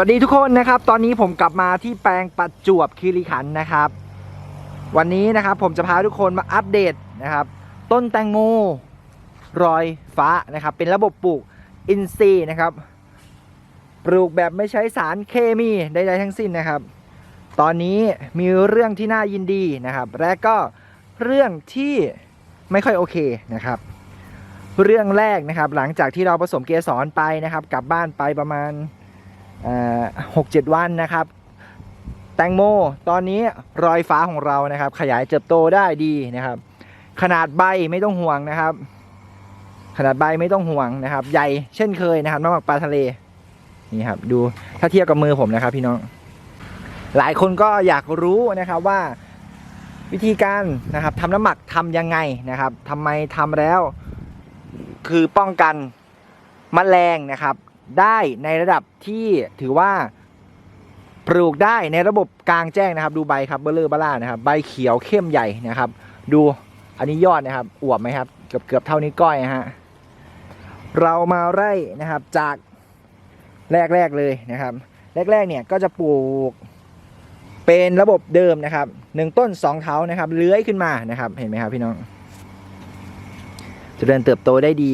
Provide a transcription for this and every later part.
วัสดีทุกคนนะครับ ตอนนี้ผมกลับมาที่แปลงประจวบคีรีขันธ์นะครับ วันนี้นะครับผมจะพาทุกคนมาอัปเดตนะครับ ต้นแตงโมรอยฟ้านะครับ เป็นระบบปลูกอินทรีย์นะครับ ปลูกแบบไม่ใช้สารเคมีใดๆทั้งสิ้นนะครับ ตอนนี้มีเรื่องที่น่ายินดีนะครับ และก็เรื่องที่ไม่ค่อยโอเคนะครับ เรื่องแรกนะครับ หลังจากที่เราผสมเกสรไปนะครับ กลับบ้านไปประมาณ หกเจ็ดวันนะครับ แตงโมตอนนี้รอยฟ้าของเรานะครับ ขยายเติบโตได้ดีนะครับ ขนาดใบไม่ต้องห่วงนะครับ ขนาดใบไม่ต้องห่วงนะครับ ใหญ่เช่นเคยนะครับน้ำหมักปลาทะเลนี่ครับดูถ้าเทียบกับมือผมนะครับ พี่น้อง หลายคนก็อยากรู้นะครับว่าวิธีการนะครับทำน้ำหมักทำยังไงนะครับทำไมทำแล้ว คือป้องกันมแมลงนะครับ ได้ในระดับที่ถือว่าปลูกได้ในระบบกลางแจ้งนะครับ ดูใบครับเบลเลอร์บล่านะครับ ใบเขียวเข้มใหญ่นะครับ ดูอันนี้ยอดนะครับ อวบไหมครับเกือบเกือบเท่านี้ก้อยฮะเรามาไล่นะครับจากแรกๆเลยนะครับ แรกๆเนี่ยก็จะปลูกเป็นระบบเดิมนะครับหนึ่งต้นสองเท้านะครับเลื้อยขึ้นมานะครับ เห็นไหมครับพี่น้องเจริญเติบโตได้ดี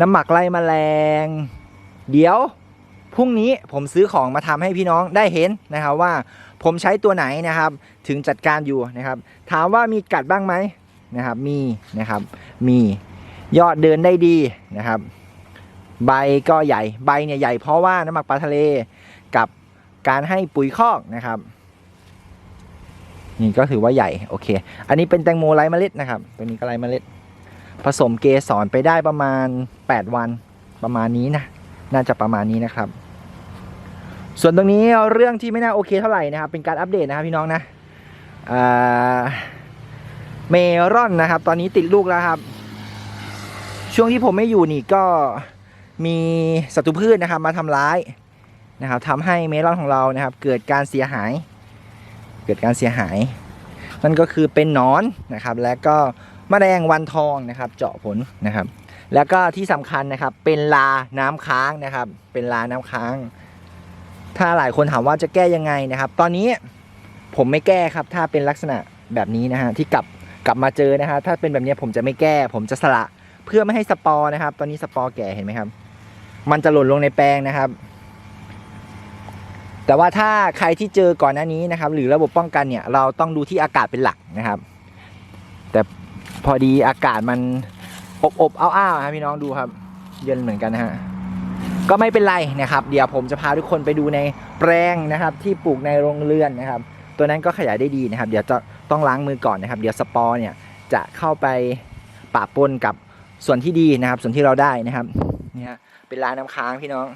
น้ำหมักไล่แมลง เดี๋ยวพรุ่งนี้ผมซื้อของมาทำให้พี่น้องได้เห็นนะครับว่าผมใช้ตัวไหนนะครับ ถึงจัดการอยู่นะครับ ถามว่ามีกัดบ้างไหมนะครับ มีนะครับมียอดเดินได้ดีนะครับ ใบก็ใหญ่ใบเนี่ยใหญ่เพราะว่าน้ำหมักปลาทะเลกับการให้ปุ๋ยคอกนะครับ นี่ก็ถือว่าใหญ่โอเค อันนี้เป็นแตงโมไร้เมล็ดนะครับ ตัวนี้ก็ไร้เมล็ด ผสมเกสรไปได้ประมาณ 8 วันประมาณนี้นะ น่าจะประมาณนี้นะครับ ส่วนตรงนี้เรื่องที่ไม่น่าโอเคเท่าไหร่นะครับ เป็นการอัปเดตนะครับพี่น้องนะเมรอนนะครับ ตอนนี้ติดลูกแล้วครับ ช่วงที่ผมไม่อยู่นี่ก็มีศัตรูพืชนะครับ มาทำร้ายนะครับทำให้เมลอนของเรานะครับ เกิดการเสียหาย เกิดการเสียหาย นั่นก็คือเป็นนอนนะครับ และก็มแมลงวันทองนะครับ เจาะผลนะครับ แล้วก็ที่สำคัญนะครับ เป็นลาน้ำค้างนะครับ เป็นลาน้ำค้าง ถ้าหลายคนถามว่าจะแก้ยังไงนะครับ ตอนนี้ผมไม่แก้ครับ ถ้าเป็นลักษณะแบบนี้นะฮะที่กลับกลับมาเจอนะฮะถ้าเป็นแบบนี้ผมจะไม่แก้ ผมจะสละเพื่อไม่ให้สปอร์นะครับ ตอนนี้สปอร์แก่เห็นไหมครับ มันจะหล่นลงในแปลงนะครับ แต่ว่าถ้าใครที่เจอก่อนหน้านี้นะครับ หรือระบบป้องกันเนี่ย เราต้องดูที่อากาศเป็นหลักนะครับ แต่พอดีอากาศมัน อบอบๆอ้าวๆครับพี่น้องดูครับ เย็นเหมือนกันนะฮะก็ไม่เป็นไรนะครับ เดี๋ยวผมจะพาทุกคนไปดูในแปลงนะครับ ที่ปลูกในโรงเรือนนะครับ ตัวนั้นก็ขยายได้ดีนะครับ เดี๋ยวจะต้องล้างมือก่อนนะครับ เดี๋ยวสปอร์เนี่ยจะเข้าไปปะปนกับส่วนที่ดีนะครับ ส่วนที่เราได้นะครับเนี่ยเป็นลายน้ำค้างพี่น้อง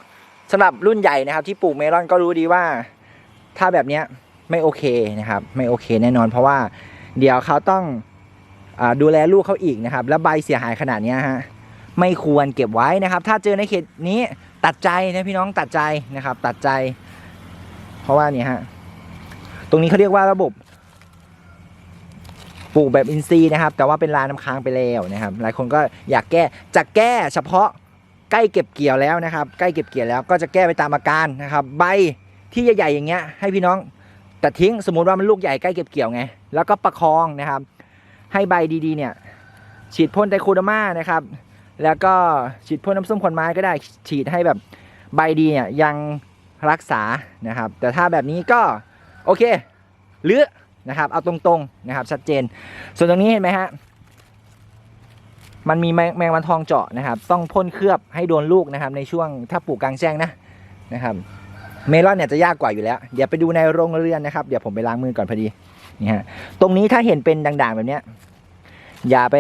สำหรับรุ่นใหญ่นะครับที่ปลูกเมลอนก็รู้ดีว่า ถ้าแบบเนี้ยไม่โอเคนะครับ ไม่โอเคแน่นอน เพราะว่าเดี๋ยวเขาต้อง ดูแลลูกเขาอีกนะครับ แล้วใบเสียหายขนาดนี้ฮะไม่ควรเก็บไว้นะครับ ถ้าเจอในเขตนี้ตัดใจนะพี่น้องตัดใจนะครับ ตัดใจ เพราะว่าเนี่ยฮะตรงนี้เขาเรียกว่าระบบปลูกแบบอินทรีย์นะครับ แต่ว่าเป็นลาน้ำค้างไปแล้วนะครับ หลายคนก็อยากแก้จะแก้เฉพาะใกล้เก็บเกี่ยวแล้วนะครับ ใกล้เก็บเกี่ยวแล้วก็จะแก้ไปตามอาการนะครับ ใบที่ใหญ่ๆอย่างเงี้ยให้พี่น้องตัดทิ้งสมมติว่ามันลูกใหญ่ใกล้เก็บเกี่ยวไง แล้วก็ประคองนะครับ ให้ใบดีๆเนี่ยฉีดพ่นไตโคเดอร์มานะครับ แล้วก็ฉีดพ่นน้ำส้มขวัญไม้ก็ได้ฉีดให้แบบใบดีเนี่ยยังรักษานะครับ แต่ถ้าแบบนี้ก็โอเคหรือนะครับ เอาตรงๆนะครับ ชัดเจน ส่วนตรงนี้เห็นไหมฮะมันมีแมงแมงวันทองเจาะนะครับ ต้องพ่นเคลือบให้โดนลูกนะครับ ในช่วงถ้าปลูกกลางแจ้งนะนะครับ เมลอนเนี่ยจะยากกว่าอยู่แล้ว เดี๋ยวไปดูในโรงเรือนนะครับ เดี๋ยวผมไปล้างมือก่อนพอดี นี่ฮะตรงนี้ถ้าเห็นเป็นด่างๆแบบเนี้ยอย่าไป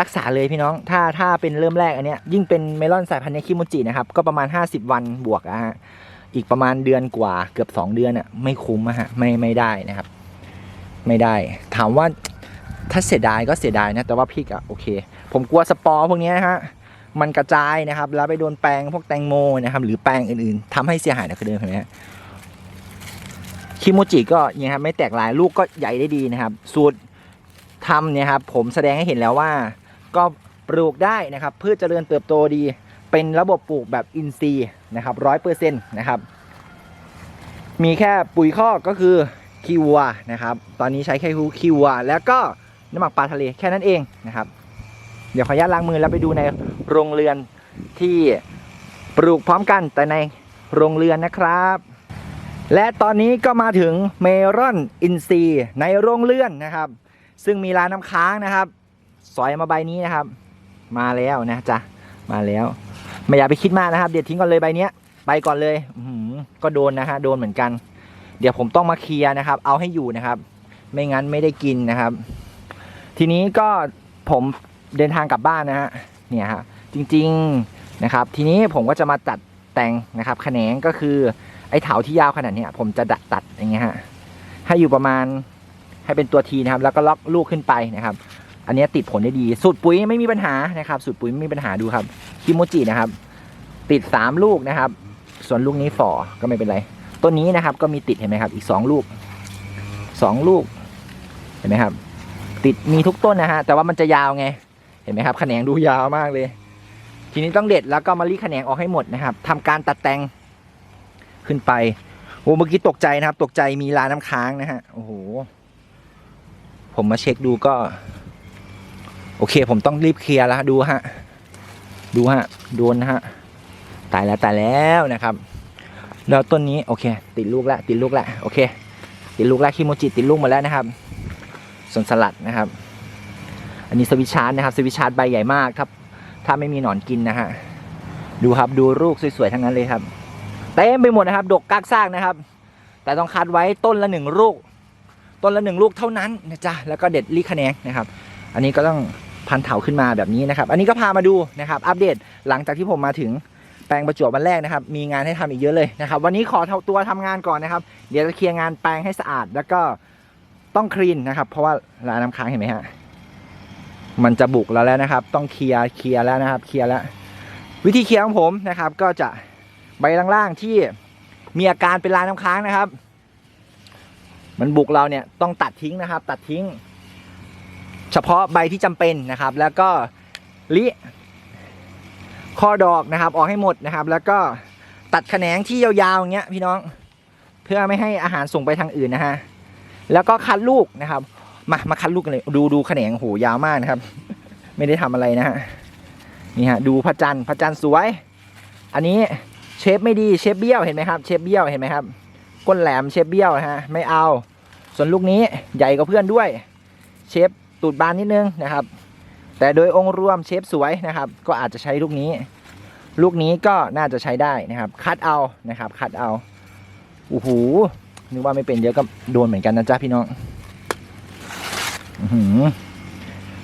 รักษาเลยพี่น้อง ถ้าถ้าเป็นเริ่มแรกอันเนี้ยยิ่งเป็นเมลอนสายพันธุ์เนคิโมจินะครับ ก็ประมาณ 50 วันบวกอะฮะ อีกประมาณเดือนกว่าเกือบ 2 เดือนอะไม่คุ้มอะฮะ ไม่ไม่ได้นะครับ ไม่ได้ ถามว่าถ้าเสียดายก็เสียดายนะ แต่ว่าพริกอะโอเค ผมกลัวสปอร์พวกนี้นะฮะ มันกระจายนะครับ แล้วไปโดนแปลงพวกแตงโมนะครับ หรือแปลงอื่นๆทำให้เสียหายนะคือเดิมเห็นไหมฮะ คิโมจิก็เนี่ยครับไม่แตกลายลูกก็ใหญ่ได้ดีนะครับ สูตรทำเนี่ยครับผมแสดงให้เห็นแล้วว่า ก็ปลูกได้นะครับพืชเจริญเติบโตดี เป็นระบบปลูกแบบอินทรีย์นะครับร้อยเปอร์เซ็นต์นะครับมีแค่ปุ๋ยคอกก็คือคีวัวนะครับ ตอนนี้ใช้แค่คีวัวแล้วก็น้ำหมักปลาทะเลแค่นั้นเองนะครับ เดี๋ยวขออนุญาตล้างมือแล้วไปดูในโรงเรือนที่ปลูกพร้อมกันแต่ในโรงเรือนนะครับ และตอนนี้ก็มาถึงเมลอนอินซีในโรงเรือนนะครับ ซึ่งมีร้านน้ำค้างนะครับ สอยมาใบนี้นะครับ มาแล้วนะจ๊ะ มาแล้ว ไม่อยากไปคิดมากนะครับ เดี๋ยวทิ้งก่อนเลยใบเนี้ยไปก่อนเลยก็โดนนะฮะโดนเหมือนกัน เดี๋ยวผมต้องมาเคลียร์นะครับ เอาให้อยู่นะครับ ไม่งั้นไม่ได้กินนะครับ ทีนี้ก็ผมเดินทางกลับบ้านนะฮะเนี่ยฮะจริง ๆนะครับ ทีนี้ผมก็จะมาตัดแต่งนะครับแขนงก็คือ ไอ้เถาที่ยาวขนาดเนี้ยผมจะดัดตัดอย่างเงี้ยฮะให้อยู่ประมาณให้เป็นตัวทีนะครับ แล้วก็ล็อกลูกขึ้นไปนะครับ อันนี้ติดผลได้ดี สูตรปุ๋ยไม่มีปัญหานะครับสูตรปุ๋ยไม่มีปัญหาดูครับคิโมจินะครับ ติดสามลูกนะครับ ส่วนลูกนี้ฝ่อก็ไม่เป็นไรต้นนี้นะครับ ก็มีติดเห็นไหมครับ อีกสองลูกสองลูก เห็นไหมครับ ติดมีทุกต้นนะฮะแต่ว่ามันจะยาวไง เห็นไหมครับแขนงดูยาวมากเลย ทีนี้ต้องเด็ดแล้วก็มารีดแขนงออกให้หมดนะครับทำการตัดแต่ง ขึ้นไป โอ้เมื่อกี้ตกใจนะครับ ตกใจมีลาน้ำค้างนะฮะ โอ้โห ผมมาเช็คดูก็ โอเค ผมต้องรีบเคลียร์แล้วดูฮะ ดูฮะ โดนนะฮะ ตายแล้วตายแล้วนะครับ แล้วต้นนี้โอเค ติดลูกแล้วติดลูกแล้วโอเค ติดลูกแล้วคิโมจิติดลูกมาแล้วนะครับส่วนสลัดนะครับ อันนี้สวิชาร์ดนะครับ สวิชชาร์ดใบใหญ่มากครับ ถ้าไม่มีหนอนกินนะฮะ ดูครับ ดูลูกสวยๆ ทั้งนั้นเลยครับ เต็มไปหมดนะครับ ดกกากซากนะครับ แต่ต้องคัดไว้ต้นละหนึ่งลูก ต้นละหนึ่งลูกเท่านั้นนะจ๊ะแล้วก็เด็ดลีคะแนนนะครับ อันนี้ก็ต้องพันเถาขึ้นมาแบบนี้นะครับ อันนี้ก็พามาดูนะครับ อัปเดตหลังจากที่ผมมาถึงแปลงประจวบวันแรกนะครับ มีงานให้ทำอีกเยอะเลยนะครับ วันนี้ขอตัวทำงานก่อนนะครับ เดี๋ยวจะเคลียร์งานแปลงให้สะอาด แล้วก็ต้องคลีนนะครับ เพราะว่ารานน้ำค้างเห็นไหมฮะ มันจะบุกเราแล้วนะครับ ต้องเคลียร์เคลียร์แล้วนะครับ เคลียร์แล้ว วิธีเคลียร์ของผมนะครับ ก็จะ ใบล่างๆที่มีอาการเป็นลายน้ำค้างนะครับ มันบุกเราเนี่ยต้องตัดทิ้งนะครับ ตัดทิ้ง เฉพาะใบที่จำเป็นนะครับ แล้วก็ลิข้อดอกนะครับ ออกให้หมดนะครับ แล้วก็ตัดแขนงที่ยาวๆอย่างเงี้ยพี่น้องเพื่อไม่ให้อาหารส่งไปทางอื่นนะฮะแล้วก็คัดลูกนะครับ มามาคัดลูกกันเลยดูดูแขนงโหยาวมากนะครับ ไม่ได้ทำอะไรนะฮะนี่ฮะดูพระจันทร์พระจันทร์สวย อันนี้ เชฟไม่ดีเชฟเบี้ยวเห็นไหมครับเชฟเบี้ยวเห็นไหมครับ ก้นแหลมเชฟเบี้ยวฮะไม่เอา ส่วนลูกนี้ใหญ่กว่าเพื่อนด้วย เชฟตูดบานนิดนึงนะครับ แต่โดยองค์รวมเชฟสวยนะครับ ก็อาจจะใช้ลูกนี้ ลูกนี้ก็น่าจะใช้ได้นะครับ คัดเอานะครับคัดเอาโอ้โหนึกว่าไม่เป็นเยอะก็โดนเหมือนกันนะจ๊ะพี่น้อง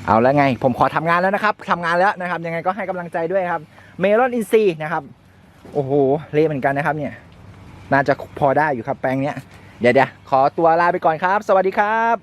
เอาแล้วไง ผมขอทำงานแล้วนะครับทำงานแล้วนะครับ ยังไงก็ให้กำลังใจด้วยครับ เมลอนอินซีนะครับ โอ้โห เละเหมือนกันนะครับเนี่ย น่าจะพอได้อยู่ครับแปลงเนี้ย เดี๋ยวเดี๋ยวขอตัวลาไปก่อนครับ สวัสดีครับ